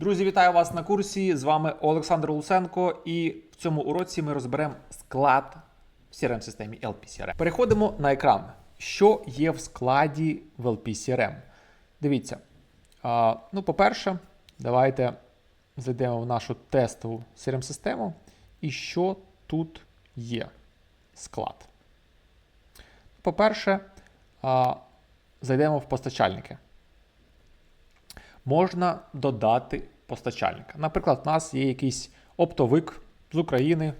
Друзі, вітаю вас на курсі. З вами Олександр Лусенко, і в цьому уроці ми розберемо склад в crm системі LPCRM. Переходимо на екран. Що є в складі в LPCRM? Дивіться. А, ну, по-перше, давайте зайдемо в нашу тестову crm систему І що тут є склад? По-перше, зайдемо в постачальники можна додати постачальника. Наприклад, у нас є якийсь оптовик з України,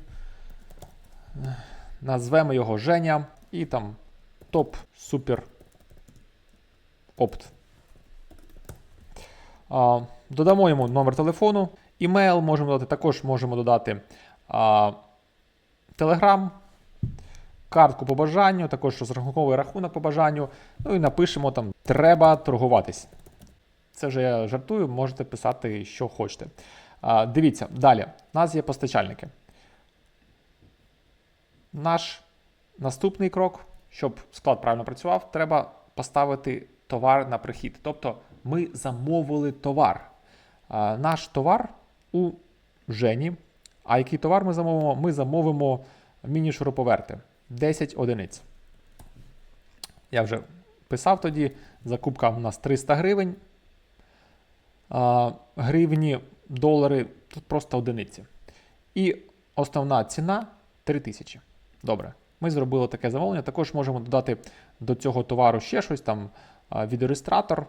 назвемо його Женя і там топ супер опт. Додамо йому номер телефону, імейл можемо додати, також можемо додати а, Telegram, картку по бажанню, також розрахунковий рахунок по бажанню. Ну і напишемо там треба торгуватись. Це вже я жартую, можете писати, що хочете. А, Дивіться, далі. У нас є постачальники. Наш наступний крок, щоб склад правильно працював, треба поставити товар на прихід. Тобто ми замовили товар. А, Наш товар у Жені. А який товар ми замовимо? Ми замовимо міні-шуруповерти 10 одиниць. Я вже писав тоді. Закупка у нас 300 гривень гривні, долари, тут просто одиниці. І основна ціна 3000. Добре. Ми зробили таке замовлення. Також можемо додати до цього товару ще щось, там відеореєстратор.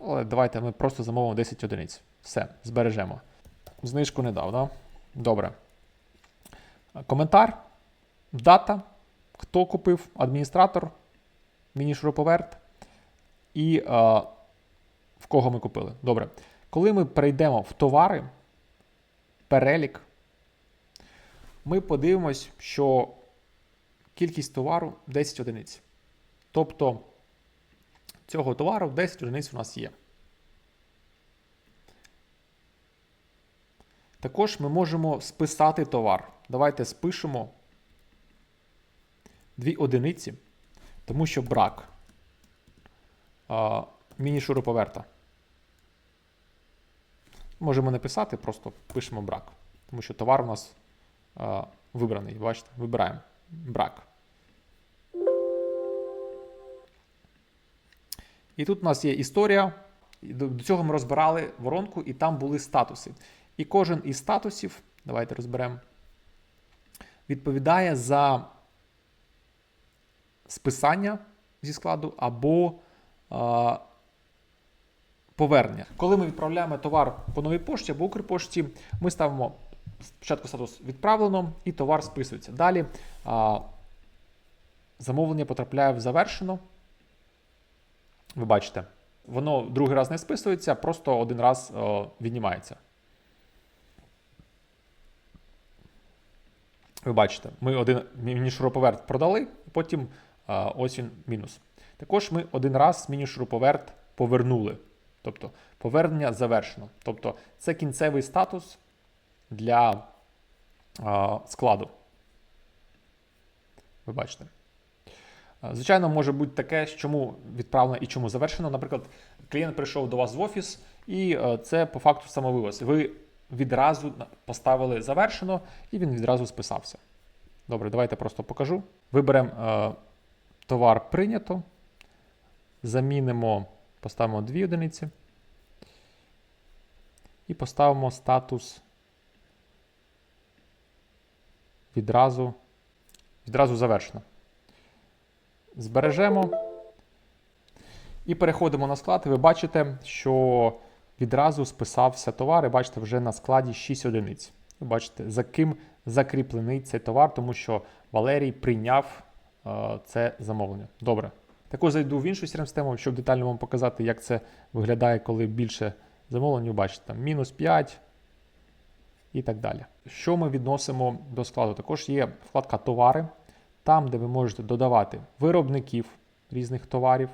Але давайте ми просто замовимо 10 одиниць. Все, збережемо. Знижку не дав, да? Добре. Коментар, дата, хто купив, адміністратор, міні-шуруповерт і а, в кого ми купили. Добре. Коли ми перейдемо в товари, перелік, ми подивимось, що кількість товару 10 одиниць. Тобто цього товару 10 одиниць у нас є. Також ми можемо списати товар. Давайте спишемо дві одиниці, тому що брак міні-шуруповерта. Можемо не писати, просто пишемо брак. Тому що товар у нас а, вибраний. Бачите, вибираємо брак. І тут у нас є історія. До цього ми розбирали воронку, і там були статуси. І кожен із статусів, давайте розберемо, відповідає за списання зі складу або а, повернення. Коли ми відправляємо товар по новій пошті або Укрпошті, ми ставимо спочатку статус відправлено і товар списується. Далі а, замовлення потрапляє в завершено. Ви бачите, воно другий раз не списується, просто один раз о, віднімається. Ви бачите, ми один міні-шуруповерт продали, потім а, ось він мінус. Також ми один раз міні-шуруповерт повернули. Тобто повернення завершено. Тобто це кінцевий статус для а, складу. Ви бачите. Звичайно, може бути таке, чому відправлено і чому завершено. Наприклад, клієнт прийшов до вас в офіс, і це по факту самовивоз. Ви відразу поставили завершено, і він відразу списався. Добре, давайте просто покажу. Виберемо товар прийнято. Замінимо. Поставимо дві одиниці. І поставимо статус відразу, відразу завершено. Збережемо. І переходимо на склад, і ви бачите, що відразу списався товар, і бачите, вже на складі 6 одиниць. Ви бачите, за ким закріплений цей товар, тому що Валерій прийняв е, це замовлення. Добре. Також зайду в іншу crm систему щоб детально вам показати, як це виглядає, коли більше замовлень. Бачите, там мінус 5 і так далі. Що ми відносимо до складу? Також є вкладка Товари, там, де ви можете додавати виробників різних товарів,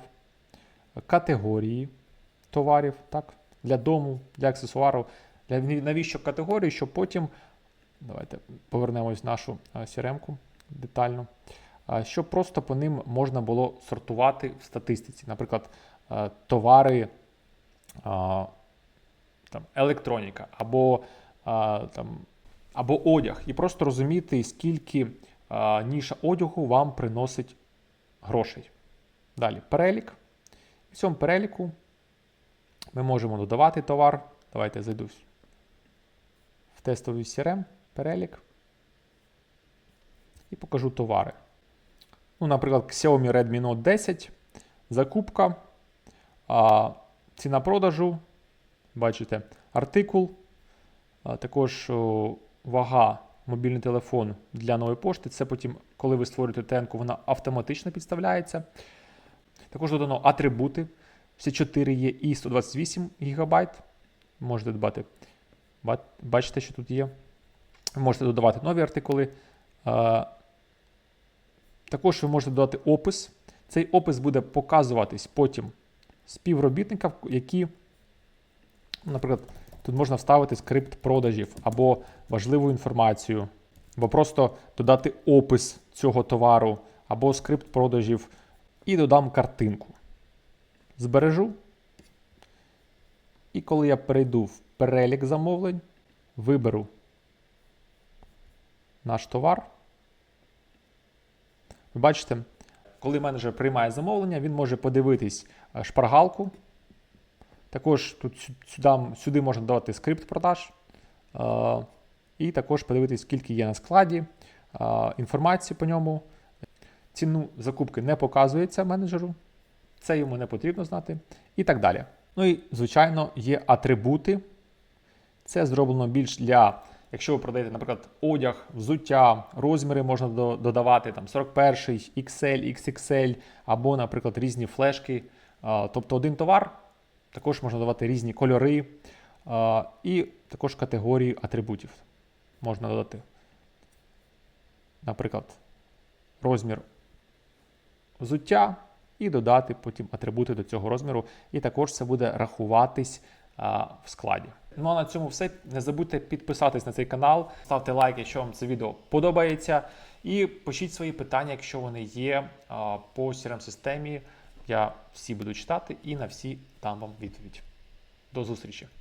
категорії товарів так, для дому, для аксесуару. Для навіщо категорії, щоб потім. Давайте повернемось в нашу crm детально щоб просто по ним можна було сортувати в статистиці. Наприклад, товари там, електроніка або, там, або одяг, і просто розуміти, скільки ніша одягу вам приносить грошей. Далі перелік. В цьому переліку ми можемо додавати товар. Давайте я зайду в- в тестовий CRM, перелік. І покажу товари. Ну, наприклад, Xiaomi Redmi Note 10, закупка, ціна продажу, бачите, артикул, також вага, мобільний телефон для нової пошти. Це потім, коли ви створюєте тенку, вона автоматично підставляється. Також додано атрибути. Всі 4 є і 128 ГБ. Можете додати. Ба- Бачите, що тут є. Можете додавати нові артикули. Також ви можете додати опис. Цей опис буде показуватись потім співробітникам, які, наприклад, тут можна вставити скрипт продажів або важливу інформацію, або просто додати опис цього товару, або скрипт продажів, і додам картинку. Збережу. І коли я перейду в перелік замовлень, виберу наш товар. Бачите, коли менеджер приймає замовлення, він може подивитись е, шпаргалку. Також тут сюди, сюди можна додати скрипт продаж. е, І також подивитись, скільки є на складі, е, інформацію по ньому. Ціну закупки не показується менеджеру, це йому не потрібно знати. І так далі. Ну і, звичайно, є атрибути. Це зроблено більш для, якщо ви продаєте, наприклад, одяг, взуття, розміри можна до- додавати там 41, XL, XXL, або, наприклад, різні флешки. Тобто один товар, також можна додавати різні кольори і також категорії атрибутів. Можна додати, наприклад, розмір взуття і додати потім атрибути до цього розміру. І також це буде рахуватись в складі. Ну а на цьому все. Не забудьте підписатись на цей канал, ставте лайк, якщо вам це відео подобається. І пишіть свої питання, якщо вони є по crm системі Я всі буду читати і на всі дам вам відповідь. До зустрічі!